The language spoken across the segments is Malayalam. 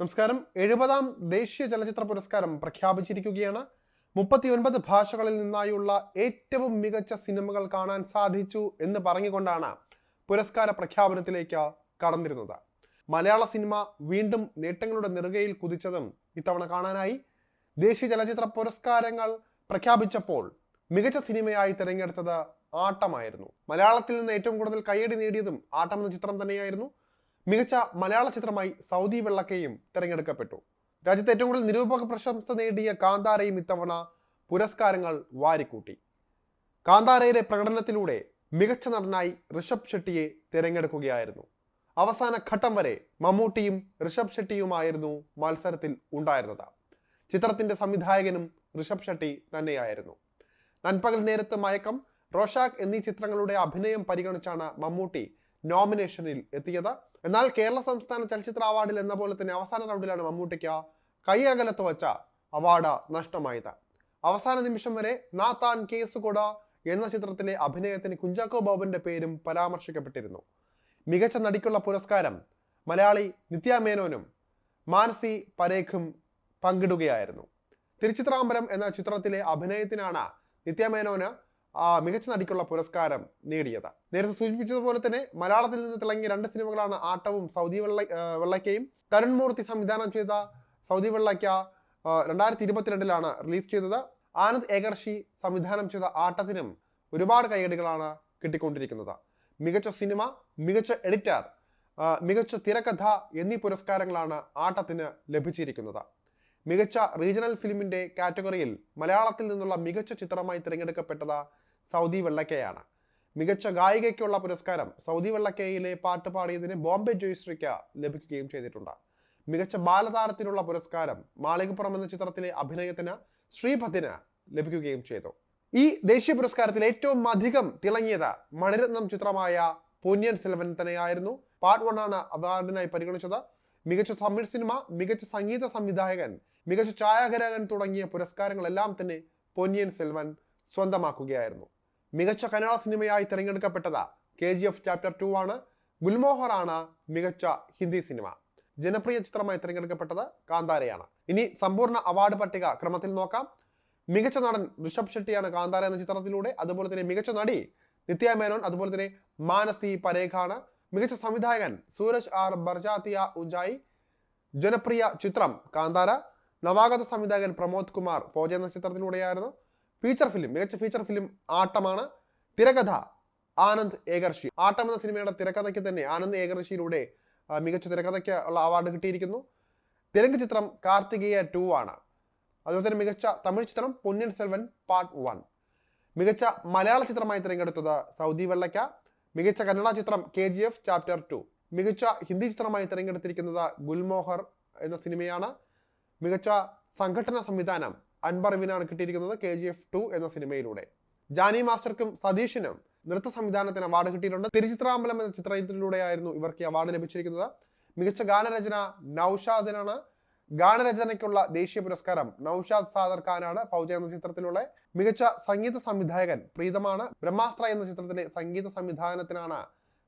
നമസ്കാരം. എഴുപതാം ദേശീയ ചലച്ചിത്ര പുരസ്കാരം പ്രഖ്യാപിച്ചിരിക്കുകയാണ്. മുപ്പത്തിയൊൻപത് ഭാഷകളിൽ നിന്നായുള്ള ഏറ്റവും മികച്ച സിനിമകൾ കാണാൻ സാധിച്ചു എന്ന് പറഞ്ഞുകൊണ്ടാണ് പുരസ്കാര പ്രഖ്യാപനത്തിലേക്ക് കടന്നിരുന്നത്. മലയാള സിനിമ വീണ്ടും നേട്ടങ്ങളുടെ നെറുകയിൽ കുതിച്ചതും ഇത്തവണ കാണാനായി. ദേശീയ ചലച്ചിത്ര പുരസ്കാരങ്ങൾ പ്രഖ്യാപിച്ചപ്പോൾ മികച്ച സിനിമയായി തിരഞ്ഞെടുത്തത് ആട്ടമായിരുന്നു. മലയാളത്തിൽ നിന്ന് ഏറ്റവും കൂടുതൽ കയ്യടി നേടിയതും ആട്ടം എന്ന ചിത്രം തന്നെയായിരുന്നു. മികച്ച മലയാള ചിത്രമായി സൗദി വെള്ളക്കയും തിരഞ്ഞെടുക്കപ്പെട്ടു. രാജ്യത്തെ ഏറ്റവും കൂടുതൽ നിരൂപക പ്രശംസ നേടിയ കാന്താരയും ഇത്തവണ പുരസ്കാരങ്ങൾ വാരിക്കൂട്ടി. കാന്താരയുടെ പ്രകടനത്തിലൂടെ മികച്ച നടനായി ഋഷഭ് ഷെട്ടിയെ തിരഞ്ഞെടുക്കുകയായിരുന്നു. അവസാന ഘട്ടം വരെ മമ്മൂട്ടിയും ഋഷഭ് ഷെട്ടിയുമായിരുന്നു മത്സരത്തിൽ ഉണ്ടായിരുന്നത്. ചിത്രത്തിന്റെ സംവിധായകനും ഋഷഭ് ഷെട്ടി തന്നെയായിരുന്നു. നൻപകൽ നേരത്ത് മയക്കം റോഷാക്ക് എന്നീ ചിത്രങ്ങളുടെ അഭിനയം പരിഗണിച്ചാണ് മമ്മൂട്ടി നോമിനേഷനിൽ എത്തിയത്. എന്നാൽ കേരള സംസ്ഥാന ചലച്ചിത്ര അവാർഡിൽ എന്ന പോലെ തന്നെ അവസാന റൗണ്ടിലാണ് മമ്മൂട്ടിക്ക് കൈ അകലത്ത് വച്ച അവാർഡ് നഷ്ടമായത്. അവസാന നിമിഷം വരെ നാത്താൻ കേസ് കൊട എന്ന ചിത്രത്തിലെ അഭിനയത്തിന് കുഞ്ചാക്കോ ബോബന്റെ പേരും പരാമർശിക്കപ്പെട്ടിരുന്നു. മികച്ച നടിക്കുള്ള പുരസ്കാരം മലയാളി നിത്യ മേനോനും മാനസി പരേഖും പങ്കിടുകയായിരുന്നു. തിരുച്ചിത്രാംബരം എന്ന ചിത്രത്തിലെ അഭിനയത്തിനാണ് നിത്യ മേനോന് മികച്ച നടിക്കുള്ള പുരസ്കാരം നേടിയത്. നേരത്തെ സൂചിപ്പിച്ചതുപോലെ തന്നെ മലയാളത്തിൽ നിന്ന് തിളങ്ങിയ രണ്ട് സിനിമകളാണ് ആട്ടവും സൗദി വെള്ള ആ, വെള്ളയ്ക്കയും. തരുൺ മൂർത്തി സംവിധാനം ചെയ്ത സൗദി വെള്ളയ്ക്ക ആ, രണ്ടായിരത്തി ഇരുപത്തിരണ്ടിലാണ് റിലീസ് ചെയ്തത്. ആനന്ദ് ഏകർഷി സംവിധാനം ചെയ്ത ആട്ടത്തിനും ഒരുപാട് കൈയടികളാണ് കിട്ടിക്കൊണ്ടിരിക്കുന്നത്. മികച്ച സിനിമ മികച്ച എഡിറ്റർ മികച്ച തിരക്കഥ എന്നീ പുരസ്കാരങ്ങളാണ് ആട്ടത്തിന് ലഭിച്ചിരിക്കുന്നത്. മികച്ച റീജിയണൽ ഫിലിമിന്റെ കാറ്റഗറിയിൽ മലയാളത്തിൽ നിന്നുള്ള മികച്ച ചിത്രമായി തിരഞ്ഞെടുക്കപ്പെട്ടത് സൗദി വെള്ളക്കയാണ്. മികച്ച ഗായികയ്ക്കുള്ള പുരസ്കാരം സൗദി വെള്ളക്കയിലെ പാട്ട് പാടിയതിന് ബോംബെ ജോയിശ്രീക്ക് ലഭിക്കുകയും ചെയ്തിട്ടുണ്ട്. മികച്ച ബാലതാരത്തിനുള്ള പുരസ്കാരം മാളികപ്പുറം എന്ന ചിത്രത്തിലെ അഭിനയത്തിന് ശ്രീഭദ്രന് ലഭിക്കുകയും ചെയ്തു. ഈ ദേശീയ പുരസ്കാരത്തിൽ ഏറ്റവും അധികം തിളങ്ങിയത് മണിരത്നം ചിത്രമായ പൊന്നിയൻ സെൽവൻ തന്നെയായിരുന്നു. പാർട്ട് വൺ ആണ് അവാർഡിനായി പരിഗണിച്ചത്. മികച്ച തമിഴ് സിനിമ മികച്ച സംഗീത സംവിധായകൻ മികച്ച ഛായാഗ്രഹകൻ തുടങ്ങിയ പുരസ്കാരങ്ങളെല്ലാം തന്നെ പൊന്നിയൻ സെൽവൻ സ്വന്തമാക്കുകയായിരുന്നു. മികച്ച കന്നഡ സിനിമയായി തിരഞ്ഞെടുക്കപ്പെട്ടത് K G F chapter two ആണ്. ഗുൽമോഹർ ആണ് മികച്ച ഹിന്ദി സിനിമ. ജനപ്രിയ ചിത്രമായി തിരഞ്ഞെടുക്കപ്പെട്ടത് കാന്താരയാണ്. ഇനി സമ്പൂർണ അവാർഡ് പട്ടിക ക്രമത്തിൽ നോക്കാം. മികച്ച നടൻ ഋഷഭ് ഷെട്ടിയാണ് കാന്താര എന്ന ചിത്രത്തിലൂടെ അതുപോലെ തന്നെ മികച്ച നടി നിത്യ മേനോൻ അതുപോലെ തന്നെ മാനസി പരേഖാണ് മികച്ച സംവിധായകൻ സൂരജ് ആർ ബർജാത്തിയ ഉജായി ജനപ്രിയ ചിത്രം കാന്താര നവാഗത സംവിധായകൻ പ്രമോദ് കുമാർ ഫോജ എന്ന ചിത്രത്തിലൂടെയായിരുന്നു. ഫീച്ചർ ഫിലിം മികച്ച ഫീച്ചർ ഫിലിം ആട്ടമാണ് തിരക്കഥ ആനന്ദ് ഏകർഷി. ആട്ടം എന്ന സിനിമയുടെ തിരക്കഥയ്ക്ക് തന്നെ ആനന്ദ് ഏകർഷിയിലൂടെ മികച്ച തിരക്കഥയ്ക്ക് ഉള്ള അവാർഡ് കിട്ടിയിരിക്കുന്നു. തെലുങ്ക് ചിത്രം കാർത്തികേയ ടു ആണ്. അതുപോലെ തന്നെ മികച്ച തമിഴ് ചിത്രം പൊന്നിയൻ സെൽവൻ പാർട്ട് വൺ. മികച്ച മലയാള ചിത്രമായി തിരഞ്ഞെടുത്തത് സൗദി വെള്ളയ്ക്ക. മികച്ച കന്നഡ ചിത്രം K G F chapter two മികച്ച ഹിന്ദി ചിത്രമായി തിരഞ്ഞെടുത്തിരിക്കുന്നത് ഗുൽമോഹർ എന്ന സിനിമയാണ്. മികച്ച സംഘടന സംവിധാനം അൻപറിവിനാണ് കിട്ടിയിരിക്കുന്നത് കെ ജി എഫ് ടു എന്ന സിനിമയിലൂടെ. ജാനി മാസ്റ്റർക്കും സതീഷിനും നൃത്ത സംവിധാനത്തിന് അവാർഡ് കിട്ടിയിട്ടുണ്ട്. തിരുചിത്രാമ്പലം എന്ന ചിത്രത്തിലൂടെയായിരുന്നു ഇവർക്ക് അവാർഡ് ലഭിച്ചിരിക്കുന്നത്. മികച്ച ഗാനരചന നൌഷാദിനാണ്. ഗാനരചനയ്ക്കുള്ള ദേശീയ പുരസ്കാരം നൌഷാദ് സാദർ ഖാനാണ് ഫൗജ എന്ന ചിത്രത്തിലുള്ള മികച്ച സംഗീത സംവിധായകൻ പ്രീതമാണ്. ബ്രഹ്മാസ്ത്ര എന്ന ചിത്രത്തിലെ സംഗീത സംവിധാനത്തിനാണ്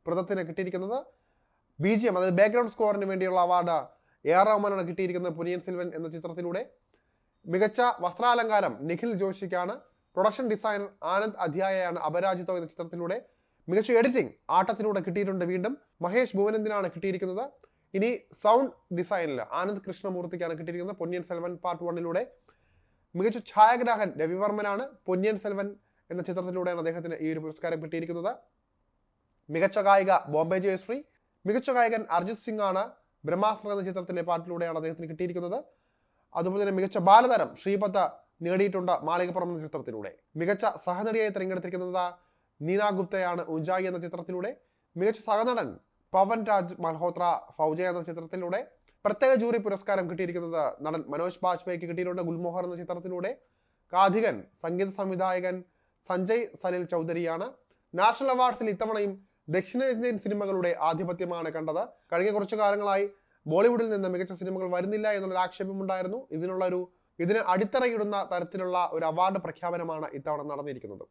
പ്രദത്തിന് കിട്ടിയിരിക്കുന്നത്. ബി ജി എം അതായത് ബാക്ക്ഗ്രൗണ്ട് സ്കോറിന് വേണ്ടിയുള്ള അവാർഡ് എ ആർ റഹ്മാനാണ് കിട്ടിയിരിക്കുന്നത് പുനിയൻ സിൽവൻ എന്ന ചിത്രത്തിലൂടെ. മികച്ച വസ്ത്രാലങ്കാരം നിഖിൽ ജോഷിക്കാണ്. പ്രൊഡക്ഷൻ ഡിസൈനർ ആനന്ദ് അധ്യായയാണ് അപരാജിതോ എന്ന ചിത്രത്തിലൂടെ. മികച്ച എഡിറ്റിംഗ് ആട്ടത്തിലൂടെ കിട്ടിയിട്ടുണ്ട് വീണ്ടും. മഹേഷ് ഭുവനന്ദിനാണ് കിട്ടിയിരിക്കുന്നത്. ഇനി സൗണ്ട് ഡിസൈനിൽ ആനന്ദ് കൃഷ്ണമൂർത്തിക്കാണ് കിട്ടിയിരിക്കുന്നത്. പൊന്നിയൻ സെൽവൻ പാർട്ട് വണ്ണിലൂടെ മികച്ച ഛായാഗ്രാഹൻ രവിവർമ്മനാണ് പൊന്നിയൻ സെൽവൻ എന്ന ചിത്രത്തിലൂടെയാണ് അദ്ദേഹത്തിന് ഈ ഒരു പുരസ്കാരം കിട്ടിയിരിക്കുന്നത്. മികച്ച ഗായിക ബോംബെ ജയശ്രീ. മികച്ച ഗായകൻ അർജിത് സിംഗ് ആണ് ബ്രഹ്മാസ്ത്ര എന്ന ചിത്രത്തിലെ പാട്ടിലൂടെയാണ് അദ്ദേഹത്തിന് കിട്ടിയിരിക്കുന്നത്. അതുപോലെ തന്നെ മികച്ച ബാലതാരം ശ്രീപദ നേടിയിട്ടുണ്ട് മാളികപ്പുറം എന്ന ചിത്രത്തിലൂടെ. മികച്ച സഹനടിയായി തിരഞ്ഞെടുത്തിരിക്കുന്നത് നീന ഗുപ്തയാണ് ഉജായി എന്ന ചിത്രത്തിലൂടെ. മികച്ച സഹനടൻ പവൻ രാജ് മൽഹോത്ര ഫൗജ എന്ന ചിത്രത്തിലൂടെ പ്രത്യേക ജൂറി പുരസ്കാരം കിട്ടിയിരിക്കുന്നത് നടൻ മനോജ് ബാജ്പേയിക്ക് കിട്ടിയിട്ടുണ്ട്. ഗുൽമോഹർ എന്ന ചിത്രത്തിലൂടെ കാധികൻ സംഗീത സംവിധായകൻ സഞ്ജയ് സലിൽ ചൗധരിയാണ്. നാഷണൽ അവാർഡ്സിൽ ഇത്തവണയും ദക്ഷിണേന്ത്യൻ സിനിമകളുടെ ആധിപത്യമാണ് കണ്ടത്. കഴിഞ്ഞ കുറച്ചു കാലങ്ങളായി ബോളിവുഡിൽ നിന്ന് മികച്ച സിനിമകൾ വരുന്നില്ല എന്നുള്ളൊരു ആക്ഷേപമുണ്ടായിരുന്നു ഇതിനുള്ള ഒരു ഇതിന് അടിത്തറയിടുന്ന തരത്തിലുള്ള ഒരു അവാർഡ് പ്രഖ്യാപനമാണ് ഇത്തവണ നടന്നിരിക്കുന്നത്.